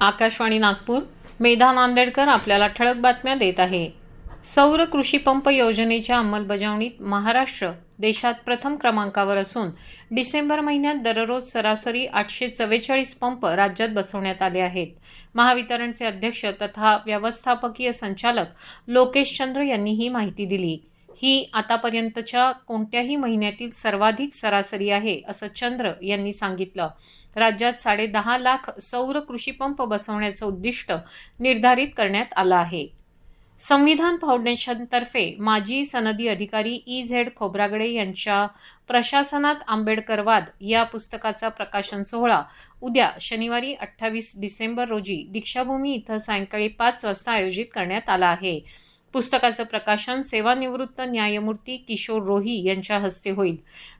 आकाशवाणी नागपूर मेधा नांदेडकर आपल्याला ठळक बातम्या देत आहे. सौर कृषी पंप योजनेच्या अंमलबजावणीत महाराष्ट्र देशात प्रथम क्रमांकावर असून डिसेंबर महिन्यात दररोज सरासरी आठशे चव्वेचाळीस पंप राज्यात बसवण्यात आले आहेत. महावितरणचे अध्यक्ष तथा व्यवस्थापकीय संचालक लोकेश चंद्र यांनी ही माहिती दिली. ही आतापर्यंतच्या कोणत्याही महिन्यातील सर्वाधिक सरासरी आहे असं चंद्र यांनी सांगितलं. राज्यात साडेदहा लाख सौर कृषीपंप बसवण्याचं उद्दिष्ट निर्धारित करण्यात आलं आहे. संविधान फाउंडेशनतर्फे माजी सनदी अधिकारी ई झेड खोब्रागडे यांच्या प्रशासनात आंबेडकरवाद या पुस्तकाचा प्रकाशन सोहळा उद्या शनिवारी अठ्ठावीस डिसेंबर रोजी दीक्षाभूमी इथं सायंकाळी पाच वाजता आयोजित करण्यात आला आहे. पुस्तकाचं प्रकाशन सेवानिवृत्त न्यायमूर्ती किशोर रोही यांच्या हस्ते होईल.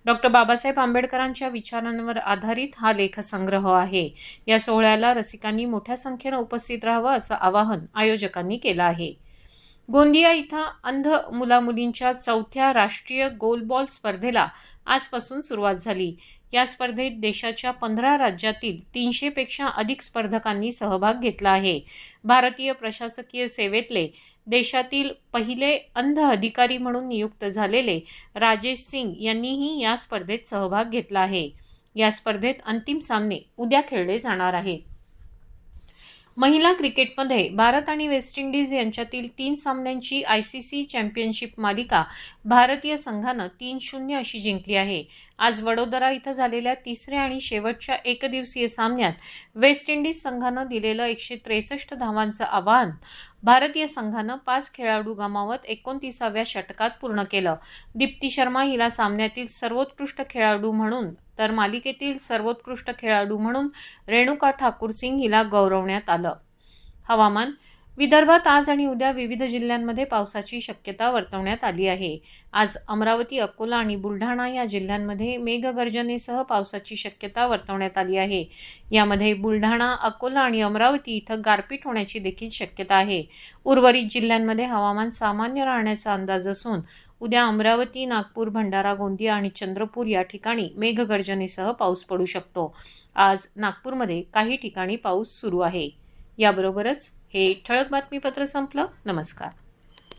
डॉक्टर बाबासाहेब आंबेडकरांच्या विचारांवर आधारित हा लेखसंग्रह आहे. या सोहळ्याला रसिकांनी मोठ्या संख्येनं उपस्थित राहावं असं आवाहन आयोजकांनी केलं आहे. गोंदिया इथं अंध मुलामुलींच्या चौथ्या राष्ट्रीय गोलबॉल स्पर्धेला आजपासून सुरुवात झाली. या स्पर्धेत देशाच्या पंधरा राज्यातील तीनशेपेक्षा अधिक स्पर्धकांनी सहभाग घेतला आहे. भारतीय प्रशासकीय सेवेतले देशातील पहिले अंध अधिकारी म्हणून नियुक्त झालेले राजेश सिंग यांनीही या स्पर्धेत सहभाग घेतला आहे. या स्पर्धेत अंतिम सामने उद्या खेळले जाणार आहेत. महिला क्रिकेटमध्ये भारत आणि वेस्ट इंडिज यांच्यातील तीन सामन्यांची आय सी सी चॅम्पियनशिप मालिका भारतीय संघानं तीन शून्य अशी जिंकली आहे. आज वडोदरा इथं झालेल्या तिसऱ्या आणि शेवटच्या एकदिवसीय सामन्यात वेस्ट इंडिज संघानं दिलेलं एकशे त्रेसष्ट धावांचं आव्हान भारतीय संघानं पाच खेळाडू गमावत एकोणतीसाव्या षटकात पूर्ण केलं. दीप्ती शर्मा हिला सामन्यातील सर्वोत्कृष्ट खेळाडू म्हणून तर मालिकेतील सर्वोत्कृष्ट खेळाडू म्हणून रेणुका ठाकूर सिंग हिला गौरवण्यात आलं. हवामान विदर्भात आज आणि उद्या विविध जिल्ह्यांमध्ये पावसाची शक्यता वर्तवण्यात आली आहे. आज अमरावती अकोला आणि बुलढाणा या जिल्ह्यांमध्ये मेघगर्जनेसह पावसाची शक्यता वर्तवण्यात आली आहे. यामध्ये बुलढाणा अकोला आणि अमरावती इथं गारपीट होण्याची देखील शक्यता आहे. उर्वरित जिल्ह्यांमध्ये हवामान सामान्य राहण्याचा अंदाज असून उद्या अमरावती नागपूर भंडारा गोंदिया आणि चंद्रपूर या ठिकाणी मेघगर्जनेसह पाऊस पडू शकतो. आज नागपूरमध्ये काही ठिकाणी पाऊस सुरू आहे. याबरोबरच हे ठळक बातमीपत्र संपलं. नमस्कार.